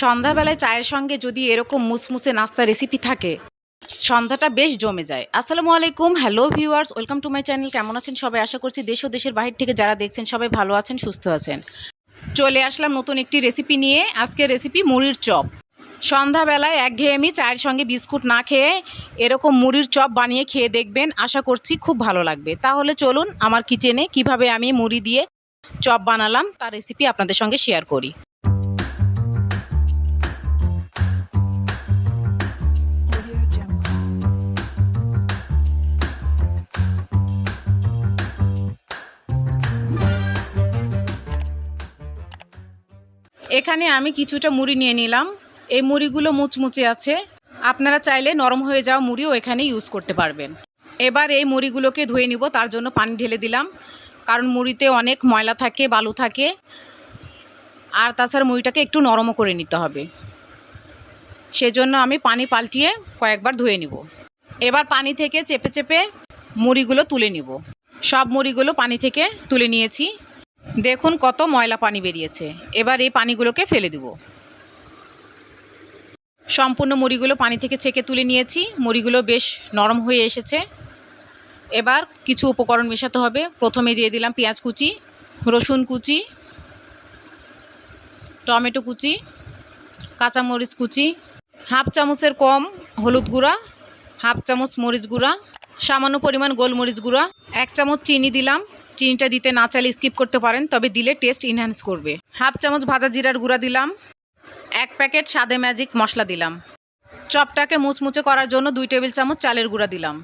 সন্ধ্যাবেলায় চায়ের সঙ্গে যদি এরকম মুসমুসে নাস্তা রেসিপি থাকে, সন্ধ্যাটা বেশ জমে যায়। আসসালামু আলাইকুম hello viewers welcome to my channel কেমন আছেন সবাই? আশা করছি দেশ ও দেশের বাহির থেকে যারা দেখছেন সবাই ভালো আছেন, সুস্থ আছেন। চলে আসলাম নতুন একটি রেসিপি নিয়ে। আজকে রেসিপি মুড়ির চপ। সন্ধ্যাবেলায় একঘেয়েমি চায়ের সঙ্গে বিস্কুট না খেয়ে এরকম মুড়ির চপ বানিয়ে খেয়ে দেখবেন। আশা করছি খুব ভালো লাগবে। তাহলে চলুন আমার কিচেনে কীভাবে আমি মুড়ি দিয়ে চপ বানালাম, তার রেসিপি আপনাদের সঙ্গে শেয়ার করি। এখানে আমি কিছুটা মুড়ি নিয়ে নিলাম। এই মুড়িগুলো মুচমুচে আছে। আপনারা চাইলে নরম হয়ে যাওয়া মুড়িও এখানে ইউজ করতে পারবেন। এবার এই মুড়িগুলোকে ধুয়ে নিব, তার জন্য পানি ঢেলে দিলাম। কারণ মুড়িতে অনেক ময়লা থাকে, বালু থাকে। আর তাছাড়া মুড়িটাকে একটু নরমও করে নিতে হবে। সেজন্য আমি পানি পাল্টিয়ে কয়েকবার ধুয়ে নিব। এবার পানি থেকে চেপে চেপে মুড়িগুলো তুলে নিব। সব মুড়িগুলো পানি থেকে তুলে নিয়েছি। দেখুন কত ময়লা পানি বেরিয়েছে। এবার এই পানিগুলোকে ফেলে দিব। সম্পূর্ণ মুড়িগুলো পানি থেকে ছেঁকে তুলে নিয়েছি। মুড়িগুলো বেশ নরম হয়ে এসেছে। এবার কিছু উপকরণ মেশাতে হবে। প্রথমে দিয়ে দিলাম পেঁয়াজ কুচি, রসুন কুচি, টমেটো কুচি, কাঁচামরিচ কুচি, হাফ চামচের কম হলুদ গুঁড়া, হাফ চামচ মরিচ গুঁড়া, সামান্য পরিমাণ গোলমরিচ গুঁড়া, এক চামচ চিনি দিলাম। চিনিটা দিতে না চাইলে স্কিপ করতে পারেন, তবে দিলে টেস্ট ইনহ্যান্স করবে। হাফ চামচ ভাজা জিরার গুঁড়া দিলাম, এক প্যাকেট সাদে ম্যাজিক মশলা দিলাম। চপটাকে মুচমুচে করার জন্য দুই টেবিল চামচ চালের গুঁড়া দিলাম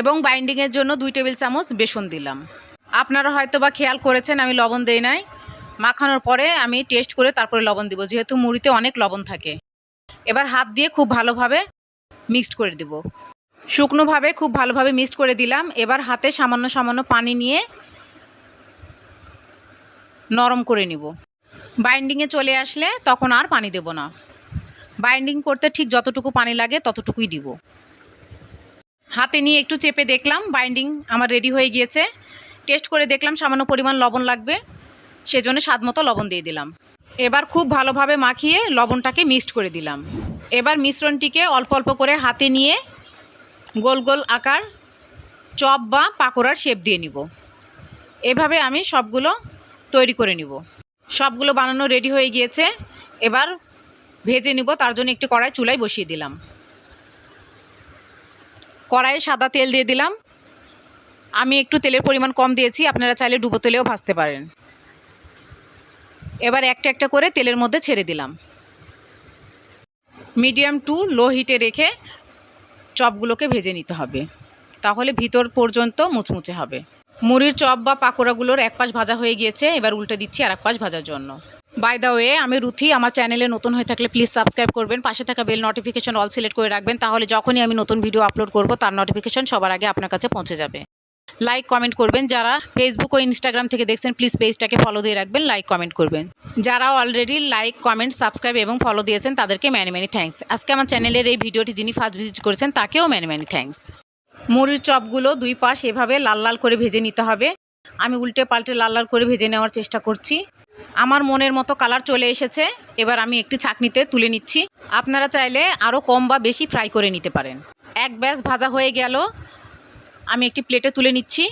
এবং বাইন্ডিংয়ের জন্য দুই টেবিল চামচ বেসন দিলাম। আপনারা হয়তো বা খেয়াল করেছেন, আমি লবণ দেই নাই। মাখানোর পরে আমি টেস্ট করে তারপরে লবণ দিব, যেহেতু মুড়িতে অনেক লবণ থাকে। এবার হাত দিয়ে খুব ভালোভাবে মিক্সড করে দেব। শুকনোভাবে খুব ভালোভাবে মিক্সড করে দিলাম। এবার হাতে সামান্য সামান্য পানি নিয়ে নরম করে নিব। বাইন্ডিংয়ে চলে আসলে তখন আর পানি দেব না। বাইন্ডিং করতে ঠিক যতটুকু পানি লাগে ততটুকুই দিব। হাতে নিয়ে একটু চেপে দেখলাম, বাইন্ডিং আমার রেডি হয়ে গিয়েছে। টেস্ট করে দেখলাম, সামান্য পরিমাণ লবণ লাগবে। সেজন্য স্বাদ মতো লবণ দিয়ে দিলাম। এবার খুব ভালোভাবে মাখিয়ে লবণটাকে মিক্সড করে দিলাম। এবার মিশ্রণটিকে অল্প অল্প করে হাতে নিয়ে গোল গোল আকার, চপ বা পাকোড়ার শেপ দিয়ে নিব। এভাবে আমি সবগুলো তৈরি করে নিব। সবগুলো বানানো রেডি হয়ে গিয়েছে। এবার ভেজে নিব, তার জন্য একটি কড়াই চুলায় বসিয়ে দিলাম। কড়াইয়ে সাদা তেল দিয়ে দিলাম। আমি একটু তেলের পরিমাণ কম দিয়েছি, আপনারা চাইলে ডুবো তেলেও ভাজতে পারেন। এবার একটা একটা করে তেলের মধ্যে ছেড়ে দিলাম। মিডিয়াম টু লো হিটে রেখে চপগুলোকে ভেজে নিতে হবে। তাহলে ভিতর পর্যন্ত মুচমুচে হবে। মুড়ির চপ বা পাকোড়াগুলোর এক পাশ ভাজা হয়ে গিয়েছে, এবার উল্টে দিচ্ছি আর এক পাশ ভাজার জন্য। বাই দ্য ওয়ে আমি রুথি, আমার চ্যানেলে নতুন হয়ে থাকলে প্লিজ সাবস্ক্রাইব করবেন, পাশে থাকা বেল নোটিফিকেশন অল সিলেক্ট করে রাখবেন, তাহলে যখনই আমি নতুন ভিডিও আপলোড করব, তার নোটিফিকেশন সবার আগে আপনার কাছে পৌঁছে যাবে। লাইক কমেন্ট করবেন, যারা ফেসবুক ও ইনস্টাগ্রাম থেকে দেখছেন প্লিজ পেজটাকে ফলো দিয়ে রাখবেন লাইক কমেন্ট করবেন। যারা অলরেডি লাইক কমেন্ট সাবস্ক্রাইব এবং ফলো দিয়েছেন, তাদেরকে ম্যানি ম্যানি থ্যাঙ্কস আজকে আমার চ্যানেলের এই ভিডিওটি যিনি ফার্স্ট ভিজিট করেছেন, তাকেও ম্যানি ম্যানি থ্যাঙ্কস মুড়ির চপগুলো দুই পাশ এভাবে লাল লাল করে ভেজে নিতে হবে। আমি উল্টে পাল্টে লাল লাল করে ভেজে নেওয়ার চেষ্টা করছি। আমার মনের মতো কালার চলে এসেছে। এবার আমি একটি ছাকনিতে তুলে নিচ্ছি। আপনারা চাইলে আরও কম বা বেশি ফ্রাই করে নিতে পারেন। এক ব্যাস ভাজা হয়ে গেল। আমি একটি প্লেটে তুলে নিচ্ছি।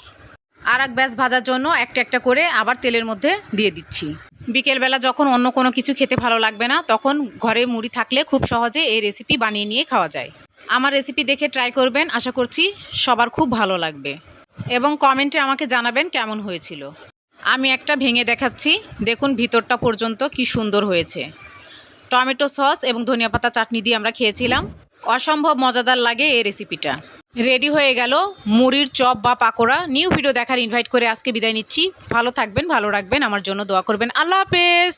আর এক ব্যাস ভাজার জন্য একটা একটা করে আবার তেলের মধ্যে দিয়ে দিচ্ছি। বিকেলবেলা যখন অন্য কোনো কিছু খেতে ভালো লাগবে না, তখন ঘরে মুড়ি থাকলে খুব সহজে এই রেসিপি বানিয়ে নিয়ে খাওয়া যায়। আমার রেসিপি দেখে ট্রাই করবেন, আশা করছি সবার খুব ভালো লাগবে। এবং কমেন্টে আমাকে জানাবেন কেমন হয়েছিল। আমি একটা ভেঙে দেখাচ্ছি, দেখুন ভিতরটা পর্যন্ত কি সুন্দর হয়েছে। টমেটো সস এবং ধনিয়া পাতা চাটনি দিয়ে আমরা খেয়েছিলাম। অসম্ভব মজাদার লাগে এই রেসিপিটা রেডি হয়ে গেল মুড়ির চপ বা পাকোড়া। নিউ ভিডিও দেখার ইনভাইট করে আজকে বিদায় নিচ্ছি। ভালো থাকবেন, ভালো রাখবেন, আমার জন্য দোয়া করবেন। আল্লাহ হাফেজ!